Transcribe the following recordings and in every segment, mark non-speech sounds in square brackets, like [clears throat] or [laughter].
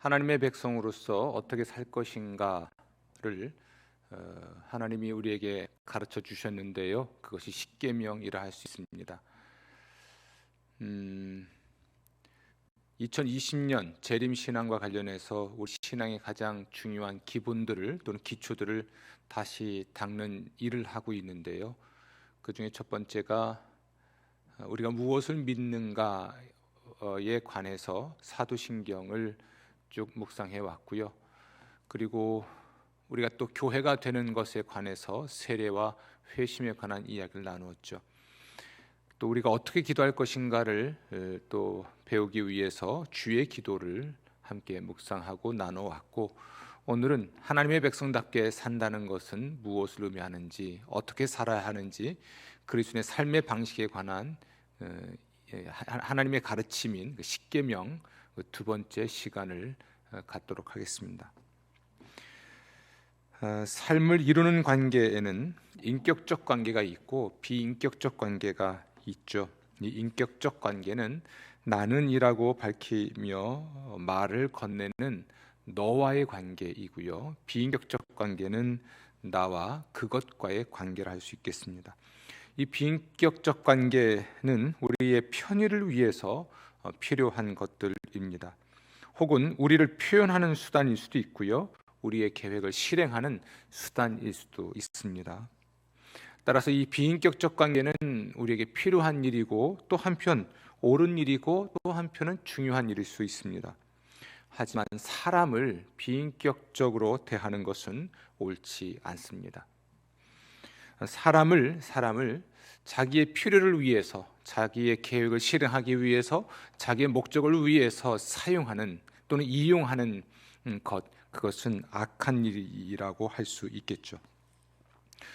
하나님의 백성으로서 어떻게 살 것인가를 어, 하나님이 우리에게 가르쳐 주셨는데요. 그것이 십계명이라 할 수 있습니다. 음, 2020년 재림 신앙과 관련해서 우리 신앙의 가장 중요한 기본들을 또는 기초들을 다시 닦는 일을 하고 있는데요. 그 중에 첫 번째가 우리가 무엇을 믿는가에 관해서 사도신경을 쭉 묵상해 왔고요. 그리고 우리가 또 교회가 되는 것에 관해서 세례와 회심에 관한 이야기를 나누었죠. 또 우리가 어떻게 기도할 것인가를 또 배우기 위해서 주의 기도를 함께 묵상하고 나눠 왔고 오늘은 하나님의 백성답게 산다는 것은 무엇을 의미하는지 어떻게 살아야 하는지 그리스도의 삶의 방식에 관한 예, 하나님의 가르침인 그 십계명 그 두 번째 시간을 어, 갖도록 하겠습니다. 어, 삶을 이루는 관계에는 인격적 관계가 있고 비인격적 관계가 있죠. 이 인격적 관계는 나는이라고 밝히며 말을 건네는 너와의 관계이고요. 비인격적 관계는 나와 그것과의 관계를 할 수 있겠습니다. 이 비인격적 관계는 우리의 편의를 위해서 어, 필요한 것들입니다. 혹은 우리를 표현하는 수단일 수도 있고요. 우리의 계획을 실행하는 수단일 수도 있습니다. 따라서 이 비인격적 관계는 우리에게 필요한 일이고 또 한편 옳은 일이고 또 한편은 중요한 일일 수 있습니다. 하지만 사람을 비인격적으로 대하는 것은 옳지 않습니다. 사람을 사람을 자기의 필요를 위해서 자기의 계획을 실행하기 위해서 자기의 목적을 위해서 사용하는 또는 이용하는 것 그것은 악한 일이라고 할 수 있겠죠.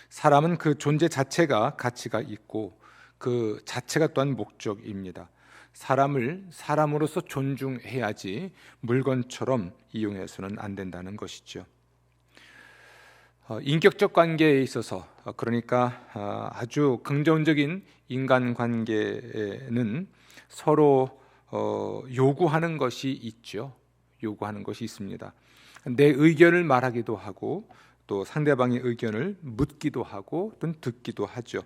사람은 그 존재 자체가 가치가 있고 그 자체가 또한 목적입니다. 사람을 사람으로서 존중해야지 물건처럼 이용해서는 안 된다는 것이죠. 어, 인격적 관계에 있어서 어, 그러니까 어, 아주 긍정적인 인간 관계에는 서로 요구하는 것이 있죠. 요구하는 것이 있습니다. 내 의견을 말하기도 하고 또 상대방의 의견을 묻기도 하고 또는 듣기도 하죠.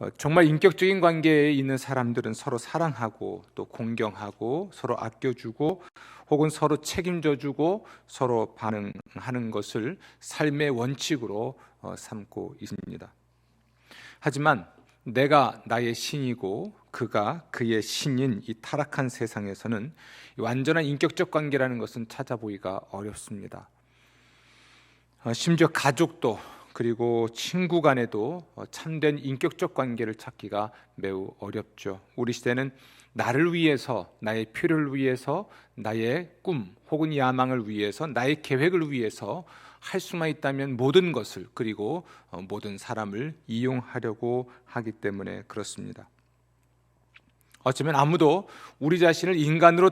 어, 정말 인격적인 관계에 있는 사람들은 서로 사랑하고 또 공경하고 서로 아껴주고 혹은 서로 책임져주고 서로 반응하는 것을 삶의 원칙으로 어, 삼고 있습니다. 하지만 내가 나의 신이고 그가 그의 신인 이 타락한 세상에서는 완전한 인격적 관계라는 것은 찾아보기가 어렵습니다. 어, 심지어 가족도 그리고 친구 간에도 어, 참된 인격적 관계를 찾기가 매우 어렵죠. 우리 시대는 나를 위해서, 나의 필요를 위해서, 나의 꿈 혹은 야망을 위해서, 나의 계획을 위해서 할 수만 있다면 모든 것을 그리고 어, 모든 사람을 이용하려고 하기 때문에 그렇습니다. 어쩌면 아무도 우리 자신을 인간으로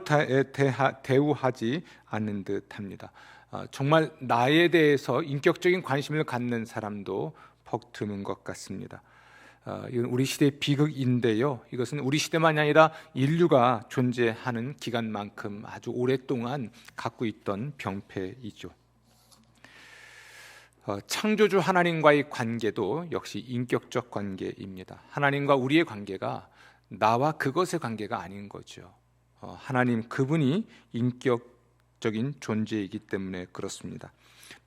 대우하지 않는 듯합니다. 어, 정말 나에 대해서 인격적인 관심을 갖는 사람도 퍽 드문 것 같습니다. 어, 이건 우리 시대의 비극인데요. 이것은 우리 시대만이 아니라 인류가 존재하는 기간만큼 아주 오랫동안 갖고 있던 병폐이죠. 어, 창조주 하나님과의 관계도 역시 인격적 관계입니다. 하나님과 우리의 관계가 나와 그것의 관계가 아닌 거죠. 하나님 그분이 인격 적인 존재이기 때문에 그렇습니다.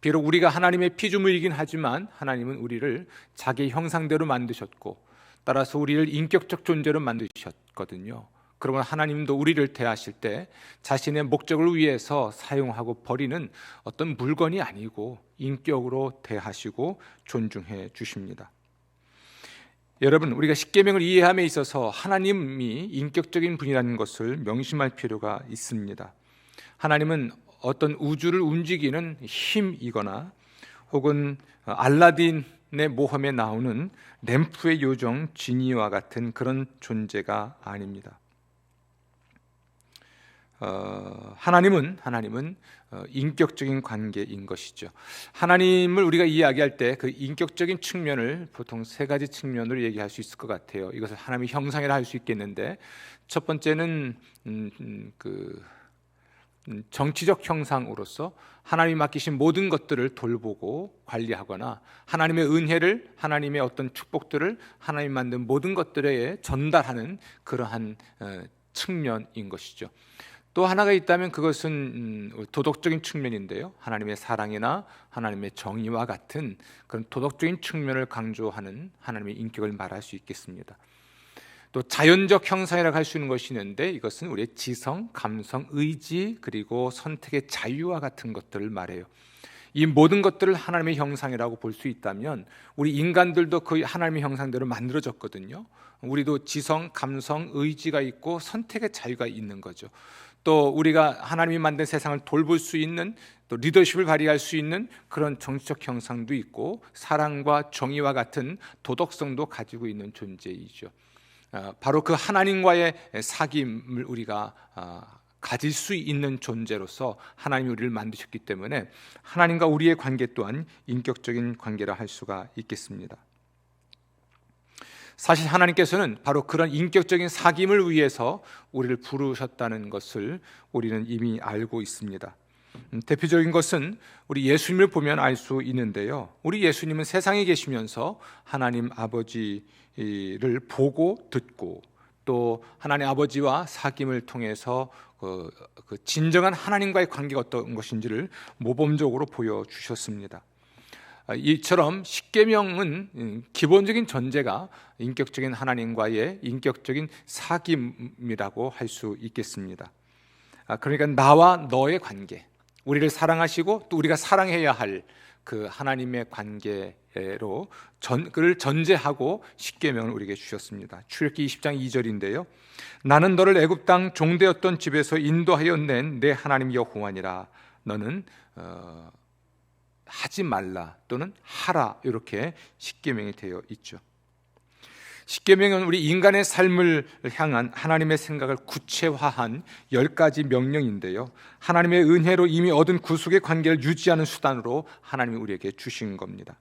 비록 우리가 하나님의 피조물이긴 하지만 하나님은 우리를 자기 형상대로 만드셨고 따라서 우리를 인격적 존재로 만드셨거든요. 그러면 하나님도 우리를 대하실 때 자신의 목적을 위해서 사용하고 버리는 어떤 물건이 아니고 인격으로 대하시고 존중해 주십니다. 여러분, 우리가 십계명을 이해함에 있어서 하나님이 인격적인 분이라는 것을 명심할 필요가 있습니다. 하나님은 어떤 우주를 움직이는 힘이거나 혹은 알라딘의 모험에 나오는 램프의 요정 지니와 같은 그런 존재가 아닙니다. 어, 하나님은 하나님은 어, 인격적인 관계인 것이죠. 하나님을 우리가 이야기할 때 그 인격적인 측면을 보통 세 가지 측면으로 얘기할 수 있을 것 같아요. 이것을 하나님의 형상이라 할 수 있겠는데 첫 번째는 음, 음, 그 음, 정치적 형상으로서 하나님이 맡기신 모든 것들을 돌보고 관리하거나 하나님의 은혜를 하나님의 어떤 축복들을 하나님 만든 모든 것들에 전달하는 그러한 어, 측면인 것이죠. 또 하나가 있다면 그것은 음, 도덕적인 측면인데요. 하나님의 사랑이나 하나님의 정의와 같은 그런 도덕적인 측면을 강조하는 하나님의 인격을 말할 수 있겠습니다. 또 자연적 형상이라고 할 수 있는 것이 있는데 이것은 우리의 지성, 감성, 의지 그리고 선택의 자유와 같은 것들을 말해요. 이 모든 것들을 하나님의 형상이라고 볼 수 있다면 우리 인간들도 그 하나님의 형상대로 만들어졌거든요. 우리도 지성, 감성, 의지가 있고 선택의 자유가 있는 거죠. 또 우리가 하나님이 만든 세상을 돌볼 수 있는 또 리더십을 발휘할 수 있는 그런 정치적 형상도 있고 사랑과 정의와 같은 도덕성도 가지고 있는 존재이죠. 아, 바로 그 하나님과의 사귐을 우리가 아, 가질 수 있는 존재로서 하나님이 우리를 만드셨기 때문에 하나님과 우리의 관계 또한 인격적인 관계라 할 수가 있겠습니다. 사실 하나님께서는 바로 그런 인격적인 사귐을 위해서 우리를 부르셨다는 것을 우리는 이미 알고 있습니다. 음, 대표적인 것은 우리 예수님을 보면 알 수 있는데요. 우리 예수님은 세상에 계시면서 하나님 아버지를 보고 듣고 또 하나님 아버지와 사귐을 통해서 그, 그 진정한 하나님과의 관계가 어떤 것인지를 모범적으로 보여주셨습니다. 아, 이처럼 십계명은 음, 기본적인 전제가 인격적인 하나님과의 인격적인 사귐이라고 할 수 있겠습니다. 아, 그러니까 나와 너의 관계, 우리를 사랑하시고 또 우리가 사랑해야 할 그 하나님의 관계로 전, 그를 전제하고 십계명을 우리에게 주셨습니다. 출애굽기 20장 2절인데요. 나는 너를 애굽 땅 종되었던 집에서 인도하여 낸 내 하나님 여호와니라. 너는 어, 하지 말라 또는 하라 이렇게 십계명이 되어 있죠. 십계명은 우리 인간의 삶을 향한 하나님의 생각을 구체화한 열 가지 명령인데요. 하나님의 은혜로 이미 얻은 구속의 관계를 유지하는 수단으로 하나님이 우리에게 주신 겁니다.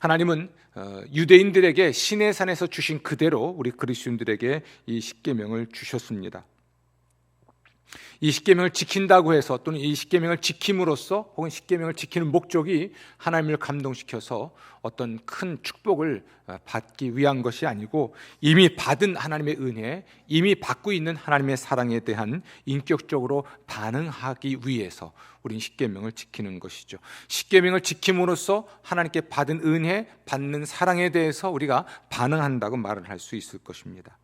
하나님은 어, 유대인들에게 신의 산에서 주신 그대로 우리 그리스도인들에게 이 십계명을 주셨습니다. 이 십계명을 지킨다고 해서 또는 이 십계명을 지킴으로써 혹은 십계명을 지키는 목적이 하나님을 감동시켜서 어떤 큰 축복을 어, 받기 위한 것이 아니고 이미 받은 하나님의 은혜, 이미 받고 있는 하나님의 사랑에 대한 인격적으로 반응하기 위해서 우린 십계명을 지키는 것이죠. 십계명을 지킴으로써 하나님께 받은 은혜, 받는 사랑에 대해서 우리가 반응한다고 말을 할 수 있을 것입니다.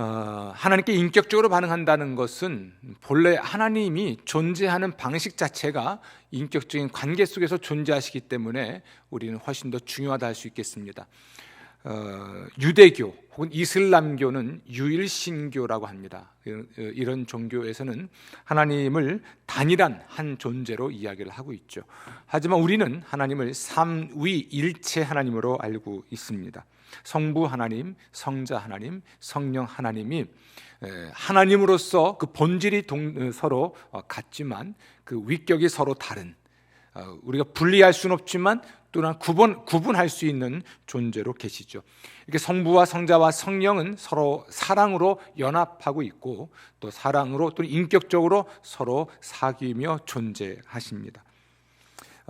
어, 하나님께 인격적으로 반응한다는 것은 본래 하나님이 존재하는 방식 자체가 인격적인 관계 속에서 존재하시기 때문에 우리는 훨씬 더 중요하다 할 수 있겠습니다. 어, 유대교 혹은 이슬람교는 유일신교라고 합니다. 이런 종교에서는 하나님을 단일한 한 존재로 이야기를 하고 있죠. 하지만 우리는 하나님을 삼위일체 하나님으로 알고 있습니다. 성부 하나님, 성자 하나님, 성령 하나님이 하나님으로서 그 본질이 동, 서로 어, 같지만 그 위격이 서로 다른 어, 우리가 분리할 수는 없지만 또한 구분 구분할 수 있는 존재로 계시죠. 이렇게 성부와 성자와 성령은 서로 사랑으로 연합하고 있고 또 사랑으로 또 인격적으로 서로 사귀며 존재하십니다.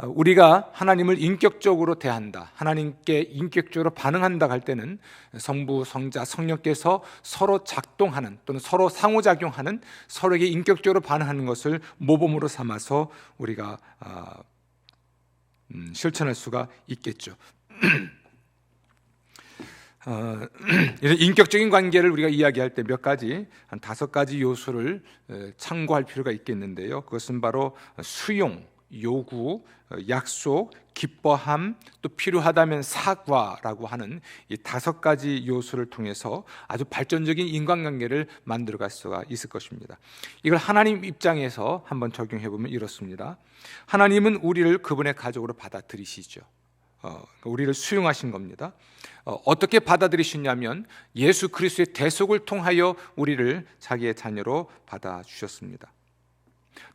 어, 우리가 하나님을 인격적으로 대한다. 하나님께 인격적으로 반응한다 할 때는 성부, 성자, 성령께서 서로 작동하는 또는 서로 상호작용하는 서로에게 인격적으로 반응하는 것을 모범으로 삼아서 우리가 아, 음, 실천할 수가 있겠죠. [clears throat] 어, [clears throat] 이런 인격적인 관계를 우리가 이야기할 때 몇 가지 한 다섯 가지 요소를 참고할 필요가 있겠는데요. 그것은 바로 수용, 요구, 어, 약속, 기뻐함, 또 필요하다면 사과라고 하는 이 다섯 가지 요소를 통해서 아주 발전적인 인간관계를 만들어 갈 수가 있을 것입니다. 이걸 하나님 입장에서 한번 적용해 보면 이렇습니다. 하나님은 우리를 그분의 가족으로 받아들이시죠. 어, 우리를 수용하신 겁니다. 어, 떻게 받아들이셨냐면 예수 그리스도의 대속을 통하여 우리를 자기의 자녀로 받아 주셨습니다.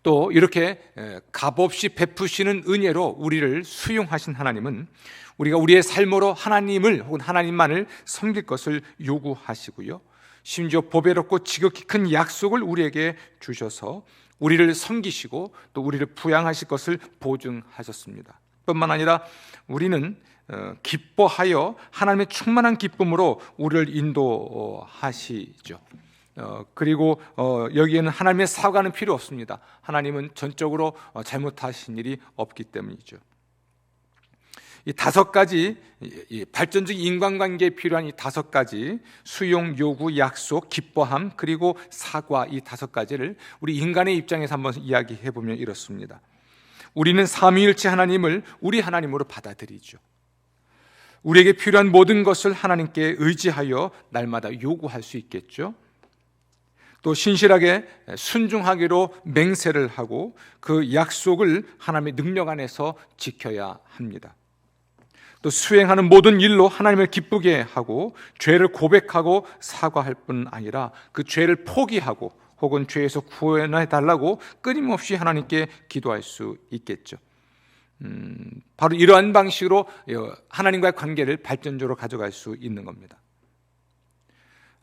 또 이렇게 값없이 베푸시는 은혜로 우리를 수용하신 하나님은 우리가 우리의 삶으로 하나님을 혹은 하나님만을 섬길 것을 요구하시고요. 심지어 보배롭고 지극히 큰 약속을 우리에게 주셔서 우리를 섬기시고 또 우리를 부양하실 것을 보증하셨습니다. 뿐만 아니라 우리는 어, 기뻐하여 하나님의 충만한 기쁨으로 우리를 인도하시죠. 어, 그리고 어, 여기에는 하나님의 사과는 필요 없습니다. 하나님은 전적으로 어, 잘못하신 일이 없기 때문이죠. 이 다섯 가지 이- 이 발전적 인간관계에 필요한 이 다섯 가지 수용, 요구, 약속, 기뻐함 그리고 사과 이 다섯 가지를 우리 인간의 입장에서 한번 이야기해 보면 이렇습니다. 우리는 삼위일체 하나님을 우리 하나님으로 받아들이죠. 우리에게 필요한 모든 것을 하나님께 의지하여 날마다 요구할 수 있겠죠. 또 신실하게 순종하기로 맹세를 하고 그 약속을 하나님의 능력 안에서 지켜야 합니다. 또 수행하는 모든 일로 하나님을 기쁘게 하고 죄를 고백하고 사과할 뿐 아니라 그 죄를 포기하고 혹은 죄에서 구원해 달라고 끊임없이 하나님께 기도할 수 있겠죠. 음, 바로 이러한 방식으로 어, 하나님과의 관계를 발전적으로 가져갈 수 있는 겁니다.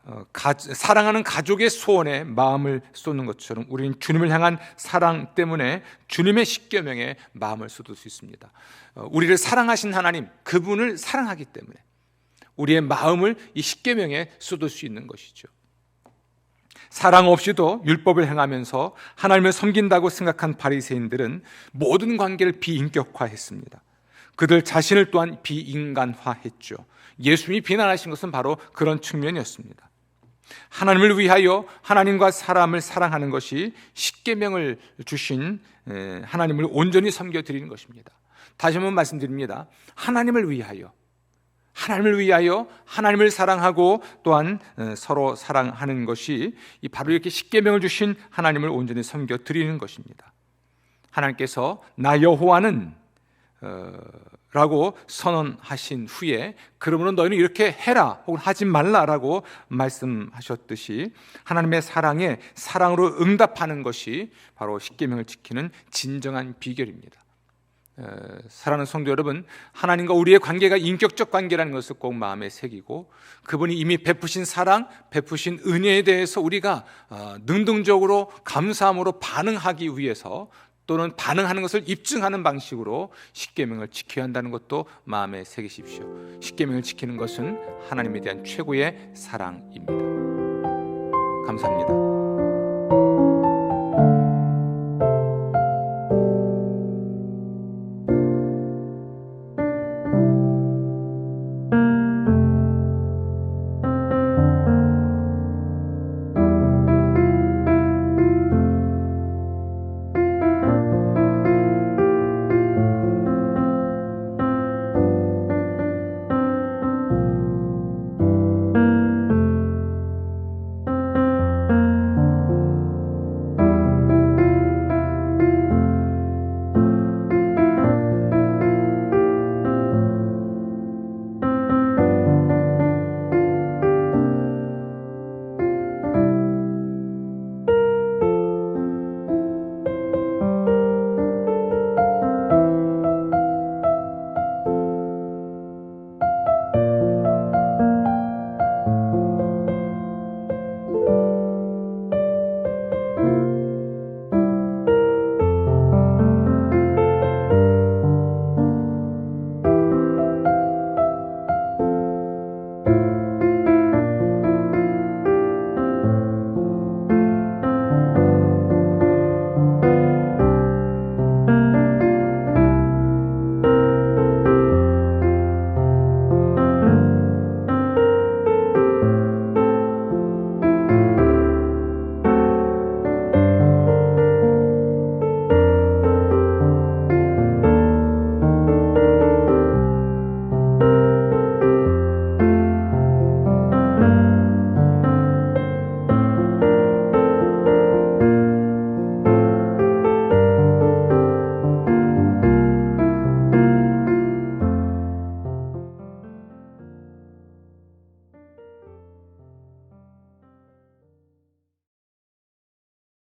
어, 가, 사랑하는 가족의 소원에 마음을 쏟는 것처럼 우리는 주님을 향한 사랑 때문에 주님의 십계명에 마음을 쏟을 수 있습니다. 어, 우리를 사랑하신 하나님, 그분을 사랑하기 때문에 우리의 마음을 이 십계명에 쏟을 수 있는 것이죠. 사랑 없이도 율법을 행하면서 하나님을 섬긴다고 생각한 바리새인들은 모든 관계를 비인격화했습니다. 그들 자신을 또한 비인간화했죠. 예수님이 비난하신 것은 바로 그런 측면이었습니다. 하나님을 위하여 하나님과 사람을 사랑하는 것이 십계명을 주신 에, 하나님을 온전히 섬겨 드리는 것입니다. 다시 한번 말씀드립니다. 하나님을 위하여 하나님을 위하여 하나님을 사랑하고 또한 에, 서로 사랑하는 것이 이 바로 이렇게 십계명을 주신 하나님을 온전히 섬겨 드리는 것입니다. 하나님께서 나 여호와는 어, 라고 선언하신 후에 그러므로 너희는 이렇게 해라 혹은 하지 말라라고 말씀하셨듯이 하나님의 사랑에 사랑으로 응답하는 것이 바로 십계명을 지키는 진정한 비결입니다. 에, 사랑하는 성도 여러분, 하나님과 우리의 관계가 인격적 관계라는 것을 꼭 마음에 새기고 그분이 이미 베푸신 사랑, 베푸신 은혜에 대해서 우리가 어, 능동적으로 감사함으로 반응하기 위해서 또는 반응하는 것을 입증하는 방식으로 십계명을 지켜야 한다는 것도 마음에 새기십시오. 십계명을 지키는 것은 하나님에 대한 최고의 사랑입니다. 감사합니다.